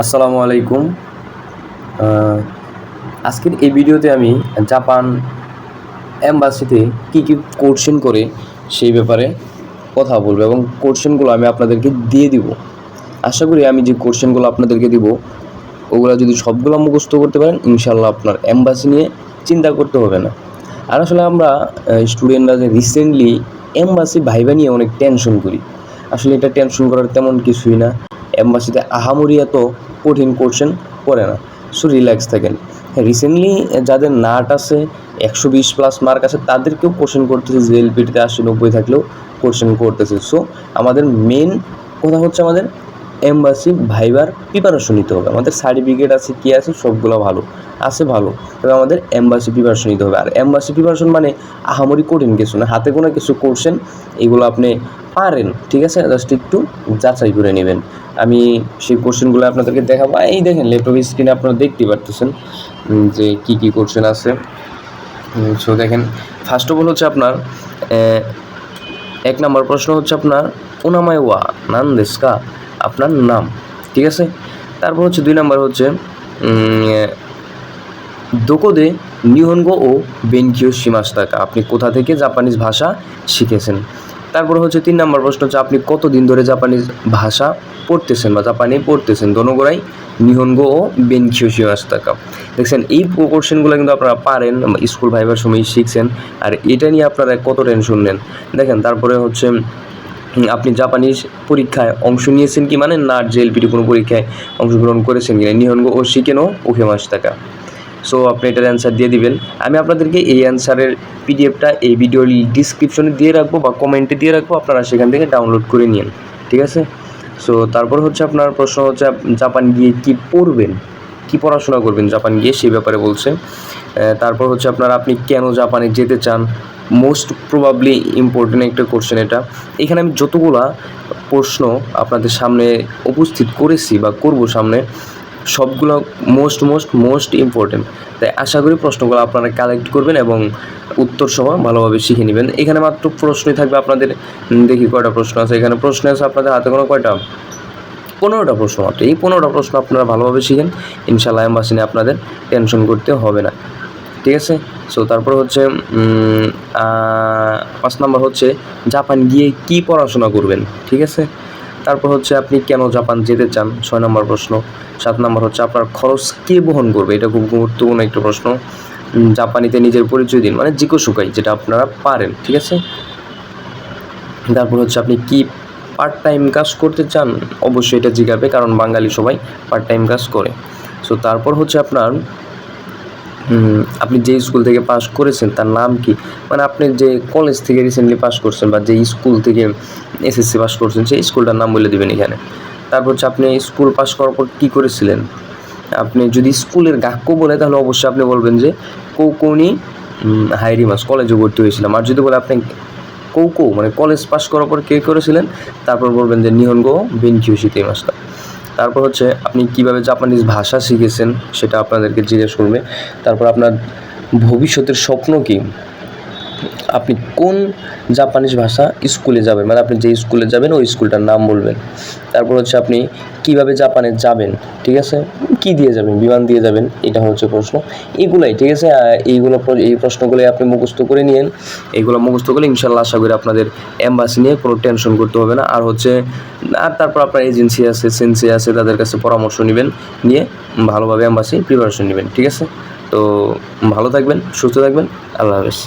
আসসালামু আলাইকুম। আজকের এই ভিডিওতে আমি জাপান অ্যাম্বাসিতে কী কী কোশ্চেন করে সেই ব্যাপারে কথা বলব এবং কোশ্চেনগুলো আমি আপনাদেরকে দিয়ে দিব। আশা করি আমি যে কোশ্চেনগুলো আপনাদেরকে দিব, ওগুলো যদি সবগুলো মুখস্থ করতে পারেন ইনশাল্লাহ আপনার অ্যাম্বাসি নিয়ে চিন্তা করতে হবে না। আর আসলে আমরা স্টুডেন্টরা যে রিসেন্টলি অ্যাম্বাসি ভাইবা নিয়ে অনেক টেনশন করি। আসলে এটা টেনশন করার তেমন কিছুই না। অ্যাম্বাসিতে আহামরি এত কঠিন কোশ্চেন করে না। সো রিল্যাক্স থাকেন। রিসেন্টলি যাদের নাট আছে, একশো বিশ প্লাস মার্ক আছে, তাদেরকেও কোশ্চেন করতেছে জেএলপিটিতে আশি নব্বই থাকলেও কোশ্চেন করতেছে। সো আমাদের মেন কথা হচ্ছে আমাদের এম্বাসি ভাইবার প্রিপারেশন নিতে হবে। আমাদের সার্টিফিকেট আছে, কী আছে, সবগুলো ভালো, আছে ভালো। তবে আমাদের এম্বাসি প্রিপারেশন নিতে হবে। আর এম্বাসি প্রিপারেশন মানে আহামরি কঠিন কিছু না, হাতে কোনো কিছু করছেন, এগুলো আপনি পারেন, ঠিক আছে? জাস্ট একটু যাচাই করে নেবেন। আমি সেই কোশ্চেনগুলো আপনাদেরকে দেখাবো। এই দেখেন ল্যাপটপ স্ক্রিনে আপনারা দেখতে পারতেছেন যে কি কি কোশ্চেন আছে। সো দেখেন ফার্স্ট অফ অল হচ্ছে আপনার এক নম্বর প্রশ্ন হচ্ছে আপনার, ওনামায় ওয়া নান আপনার নাম, ঠিক আছে? তারপর হচ্ছে দুই নম্বর হচ্ছে দোকোদে নিহনগো ও বেনকিও সীমাস্তাকা। আপনি কোথা থেকে জাপানিজ ভাষা শিখেছেন? তারপর হচ্ছে তিন নম্বর প্রশ্ন হচ্ছে, আপনি কতদিন ধরে জাপানিজ ভাষা পড়তেছেন বা জাপানি পড়তেছেন? দোনোগোড়াই নিহনগো ও বেনকিও সীমাস্তাকা। দেখছেন, এই কোশ্চেনগুলো কিন্তু আপনারা পারেন স্কুল ভাইবার সময় শিখছেন, আর এটা নিয়ে আপনারা কত টেনশন নেন? দেখেন, তারপরে হচ্ছে আপনি জাপানিজ পরীক্ষায় অংশ নিয়েছেন কি? মানে না জেএলপিটি কোনো পরীক্ষায় অংশগ্রহণ করেছেন কিনা? নিহনগো ও শিখেনও ওকে মাস টাকা। সো আপনি এটার অ্যান্সার দিয়ে দিবেন। আমি আপনাদেরকে এই অ্যান্সারের পিডিএফটা এই ভিডিওর ডিসক্রিপশনে দিয়ে রাখব বা কমেন্টে দিয়ে রাখব, আপনারা সেখান থেকে ডাউনলোড করে নিন। ঠিক আছে? সো তারপর হচ্ছে আপনার প্রশ্ন হচ্ছে, জাপান গিয়ে কি পড়বেন? কি পড়াশোনা করবেন? জাপান গিয়ে সেই ব্যাপারে বলছে। তারপর হচ্ছে আপনার, আপনি কেন জাপানে যেতে চান? মোস্ট প্রবাবলি ইম্পর্টেন্ট একটা কোশ্চেন এটা। এখানে আমি যতগুলা প্রশ্ন আপনাদের সামনে উপস্থিত করেছি বা করব সামনে, সবগুলো মোস্ট মোস্ট মোস্ট ইম্পর্টেন্ট তাই আশা করি প্রশ্নগুলো আপনারা কালেক্ট করবেন এবং উত্তর সহ ভালোভাবে শিখে নেবেন। এখানে মাত্র প্রশ্নই থাকবে আপনাদের। দেখি কয়টা প্রশ্ন আছে। এখানে প্রশ্ন আছে আপনাদের হাতে কোনো কয়টা? পনেরোটা প্রশ্ন মাত্র। এই পনেরোটা প্রশ্ন আপনারা ভালোভাবে শিখেন। ইনশাল্লাহ এম্বাসি নিয়ে আপনাদের টেনশন করতে হবে না। ঠিক আছে? সো তারপর হচ্ছে পাঁচ নাম্বার হচ্ছে, জাপান গিয়ে কি পড়াশোনা করবেন? ঠিক আছে? তারপর হচ্ছে আপনি কেন জাপান যেতে চান? ছয় নম্বর প্রশ্ন। সাত নম্বর হচ্ছে, আপনার খরচ কে বহন করবে? এটা খুব গুরুত্বপূর্ণ একটা প্রশ্ন। জাপানিতে নিজের পরিচয় দিন মানে জিকো সুকাই, যেটা আপনারা পারেন, ঠিক আছে? তারপর হচ্ছে, আপনি কি পার্ট টাইম কাজ করতে চান? অবশ্যই এটা জিগাবে কারণ বাঙালি সবাই পার্ট টাইম কাজ করে। সো তারপর হচ্ছে আপনার আপনি যে স্কুল থেকে পাস করেছেন, তার নাম কি? মানে আপনি যে কলেজ থেকে রিসেন্টলি পাস করছেন বা যে স্কুল থেকে এসএসসি পাস করছেন, সেই স্কুলটার নাম বলে দেবেন এখানে। তারপর হচ্ছে আপনি স্কুল পাস করার পর কী করেছিলেন? আপনি যদি স্কুলের গাক্য বলে, তাহলে অবশ্যই আপনি বলবেন যে কৌকৌনি হাইরিমাস কলেজে ভর্তি হয়েছিলাম। আর যদি বলে আপনি কৌকৌ মানে কলেজ পাস করার পর কে করেছিলেন? তারপর বলবেন যে নিহনগো বেনকিউ শীতেই মাসটা। তারপর হচ্ছে আপনি কীভাবে জাপানিজ ভাষা শিখেছেন সেটা আপনাদেরকে জিজ্ঞেস করবে। তারপর আপনার ভবিষ্যতের স্বপ্ন কি? আপনি কোন জাপানিজ ভাষা স্কুলে যাবেন? মানে আপনি যে স্কুলে যাবেন, ওই স্কুলটার নাম বলবেন। তারপর হচ্ছে আপনি কীভাবে জাপানে যাবেন, ঠিক আছে? কি দিয়ে যাবেন, বিমান দিয়ে যাবেন, এটা হচ্ছে প্রশ্ন। এইগুলাই ঠিক আছে? এইগুলো এই প্রশ্নগুলোই আপনি মুখস্থ করে নিয়েন। এইগুলো মুখস্থ করলে ইনশাল্লাহ আশা করি আপনাদের এম্বাসি নিয়ে কোনো টেনশন করতে হবে না। আর হচ্ছে, আর তারপর আপনার এজেন্সি আছে সেন্সি আছে, তাদের কাছে পরামর্শ নেবেন, নিয়ে ভালোভাবে এম্বাসি প্রিপারেশন নেবেন, ঠিক আছে? তো ভালো থাকবেন, সুস্থ থাকবেন, আল্লাহ হাফেজ।